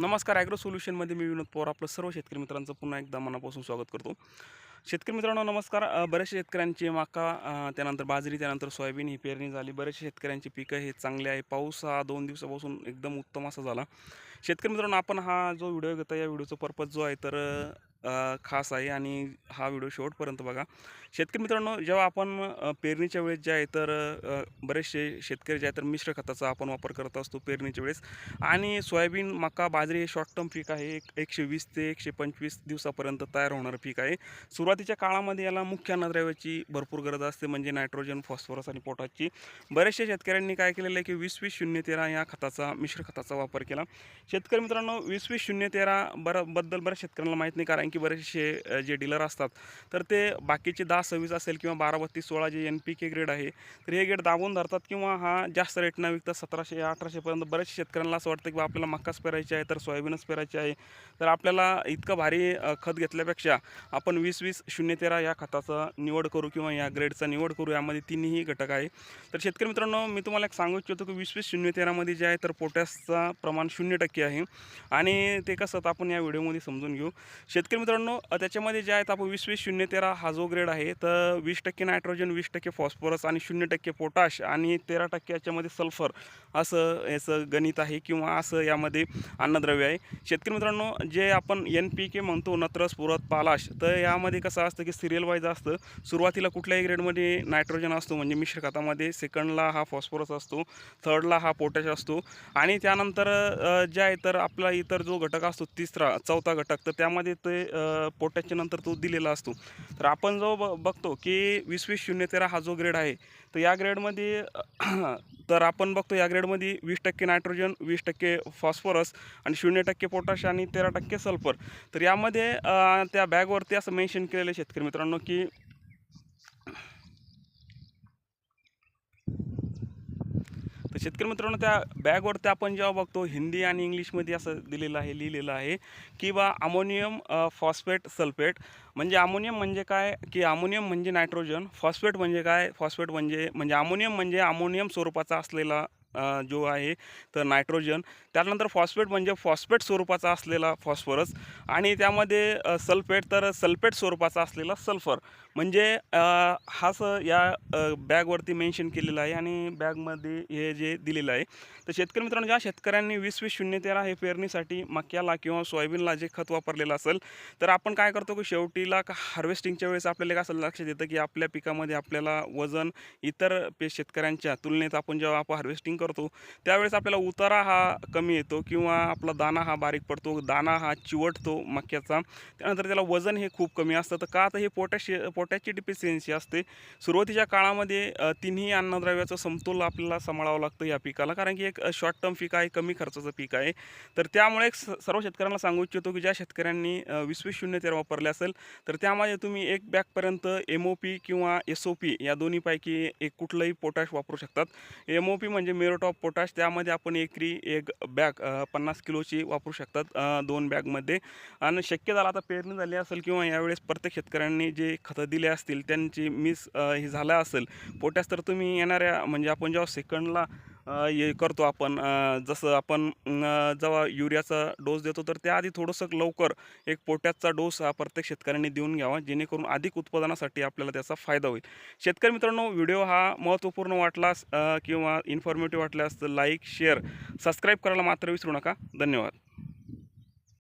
नमस्कार ॲग्रो सोल्युशनमध्ये मी विनोद पवार आपलं सर्व शेतकरी मित्रांचं पुन्हा एकदा मनापासून स्वागत करतो. शेतकरी मित्रांनो नमस्कार. बऱ्याचशा शेतकऱ्यांची मका त्यानंतर बाजरी त्यानंतर सोयाबीन ही पेरणी झाली. बऱ्याचशा शेतकऱ्यांची पिकं हे चांगले आहे. पाऊस हा दोन दिवसापासून एकदम उत्तम असा झाला. शेतकरी मित्रांनो आपण हा जो व्हिडिओ घेतो या व्हिडिओचा पर्पज जो आहे तर खास आहे आणि हा व्हिडिओ शेवटपर्यंत बघा. शेतकरी मित्रांनो जेव्हा आपण पेरणीच्या वेळेस जे आहे तर बरेचसे शेतकरी जे आहे तर मिश्र खताचा आपण वापर करत असतो पेरणीच्या वेळेस. आणि सोयाबीन मका बाजरी हे शॉर्ट टर्म पीक आहे. एक एकशे वीस ते एकशे पंचवीस दिवसापर्यंत तयार होणारं पीक आहे. सुरुवातीच्या काळामध्ये याला मुख्य अन्नद्रव्याची भरपूर गरज असते म्हणजे नायट्रोजन फॉस्फरस आणि पोटाची बरेचशा शेतकऱ्यांनी काय केलेलं आहे की वीस वीस शून्य तेरा या खताचा मिश्र खताचा वापर केला. शेतकरी मित्रांनो वीस वीस शून्य तेरा बरं बद्दल बऱ्याच शेतकऱ्यांना माहीत नाही कारण की बरेचसे जे डीलर असतात. तर ते बाकीचे दहा सव्वीस असेल किंवा बारा बत्तीस सोळा जे एन पी के ग्रेड आहे तर हे ग्रेड दाबून धरतात किंवा हा जास्त रेटनं विकतात सतराशे अठराशेपर्यंत बऱ्याच शेतकऱ्यांना असं वाटतं की बा आपल्याला मक्काच पेरायची आहे तर सोयाबीनच पेरायची आहे. तर आपल्याला इतकं भारी खत घेतल्यापेक्षा आपण वीस वीस शून्य तेरा या खताचा निवड करू किंवा या ग्रेडचा निवड करू यामध्ये तिन्ही घटक आहे. तर शेतकरी मित्रांनो मी तुम्हाला एक सांगू इच्छितो की वीस वीस शून्य तेरामध्ये जे आहे तर पोटॅशचा प्रमाण शून्य टक्के आहे. आणि ते कसं तर आपण या व्हिडिओमध्ये समजून घेऊ. शेतकरी मित्रांनो त्याच्यामध्ये जे आहेत आपण वीस वीस शून्य तेरा हा जो ग्रेड आहे तर वीस टक्के नायट्रोजन वीस टक्के फॉस्फरस आणि शून्य टक्के पोटाश आणि तेरा टक्के याच्यामध्ये सल्फर असं याचं गणित आहे किंवा असं यामध्ये अन्नद्रव्य आहे. शेतकरी मित्रांनो जे आपण एन पी के म्हणतो नत्रस पुरत पालाश तर यामध्ये कसं असतं की सिरियल वाईज असतं सुरुवातीला कुठल्याही ग्रेडमध्ये नायट्रोजन असतो म्हणजे मिश्र खतामध्ये सेकंडला हा फॉस्फरस असतो थर्डला हा पोटॅश असतो आणि त्यानंतर जे आहे तर आपला इतर जो घटक असतो तिसरा चौथा घटक तर त्यामध्ये ते अ, नंतर तो दिलेला असतो. तर आपण जो ब बघतो की वीस वीस शून्य तेरा हा जो ग्रेड आहे तर या ग्रेडमध्ये तर आपण बघतो या ग्रेडमध्ये वीस टक्के नायट्रोजन वीस टक्के फॉस्फरस आणि शून्य टक्के पोटॅश आणि तेरा टक्के सल्फर तर यामध्ये त्या बॅगवरती असं मेन्शन केलेलं आहे शेतकरी मित्रांनो की तर शेतकरी मित्रांनो त्या बॅगवरती आपण जेव्हा बघतो हिंदी आणि इंग्लिशमध्ये असं दिलेलं आहे लिहिलेलं आहे की बा अमोनियम फॉस्फेट सल्फेट. म्हणजे अमोनियम म्हणजे काय? की अमोनियम म्हणजे नायट्रोजन फॉस्फेट म्हणजे काय? फॉस्फेट म्हणजे म्हणजे अमोनियम म्हणजे अमोनियम स्वरूपाचा असलेला जो आहे तर नायट्रोजन. त्यानंतर फॉस्फेट म्हणजे फॉस्फेट स्वरूपाचा असलेला फॉस्फरस आणि त्यामध्ये सल्फेट तर सल्फेट स्वरूपाचा असलेला सल्फर. म्हणजे हा स या बॅगवरती मेन्शन केलेलं आहे आणि बॅगमध्ये हे जे दिलेलं आहे. तर शेतकरी मित्रांनो ज्या शेतकऱ्यांनी वीस वीस शून्य तेरा हे पेरणीसाठी मक्याला किंवा सोयाबीनला जे खत वापरलेलं असेल तर आपण काय करतो की शेवटीला हार्वेस्टिंगच्या वेळेस आपल्याला एक असं लक्षात येतं की आपल्या पिकामध्ये आपल्याला वजन इतर पे शेतकऱ्यांच्या तुलनेत आपण जेव्हा आपण हार्वेस्टिंग करतो. त्यावेळेस आपल्याला उतारा हा कमी येतो किंवा आपला दाना हा बारीक पडतो. दाना हा चिवटतो मक्याचा. त्यानंतर त्याला वजन हे खूप कमी असतं. तर का तर हे पोटॅश पोटॅशची डिफिशियन्सी असते? सुरुवातीच्या काळामध्ये तिन्ही अन्नद्रव्याचं समतोल आपल्याला सांभाळावं लागतं या पिकाला. कारण की एक शॉर्ट टर्म पीक आहे कमी खर्चाचं पीक आहे. तर त्यामुळे एक सर्व शेतकऱ्यांना सांगू इच्छितो की ज्या शेतकऱ्यांनी अ, वीस वीस शून्य तेरा वापरले असेल तर त्यामध्ये तुम्ही एक बॅगपर्यंत एम ओ पी किंवा एस ओ पी या दोन्हीपैकी एक कुठलंही पोटॅश वापरू शकतात. एम ओ पी म्हणजे म्युरेट ऑफ पोटॅश त्यामध्ये आपण एकरी एक बॅग पन्नास किलोची वापरू शकतात दोन बॅगमध्ये. आणि शक्य झालं आता पेरणी झाली असेल किंवा यावेळेस प्रत्येक शेतकऱ्यांनी जे खतं दिले असतील त्यांची मिस हे झालं असेल पोटॅश तर तुम्ही येणाऱ्या म्हणजे आपण जेव्हा सेकंडला हे करतो आपण. जसं आपण जेव्हा युरियाचा डोस देतो तर त्याआधी थोडंसं लवकर एक पोटॅशचा डोस हा प्रत्येक शेतकऱ्यांनी देऊन घ्यावा जेणेकरून अधिक उत्पादनासाठी आपल्याला त्याचा फायदा होईल. शेतकरी मित्रांनो व्हिडिओ हा महत्त्वपूर्ण वाटलास किंवा इन्फॉर्मेटिव्ह वाटल्यास लाईक शेअर सबस्क्राईब करायला मात्र विसरू नका. धन्यवाद.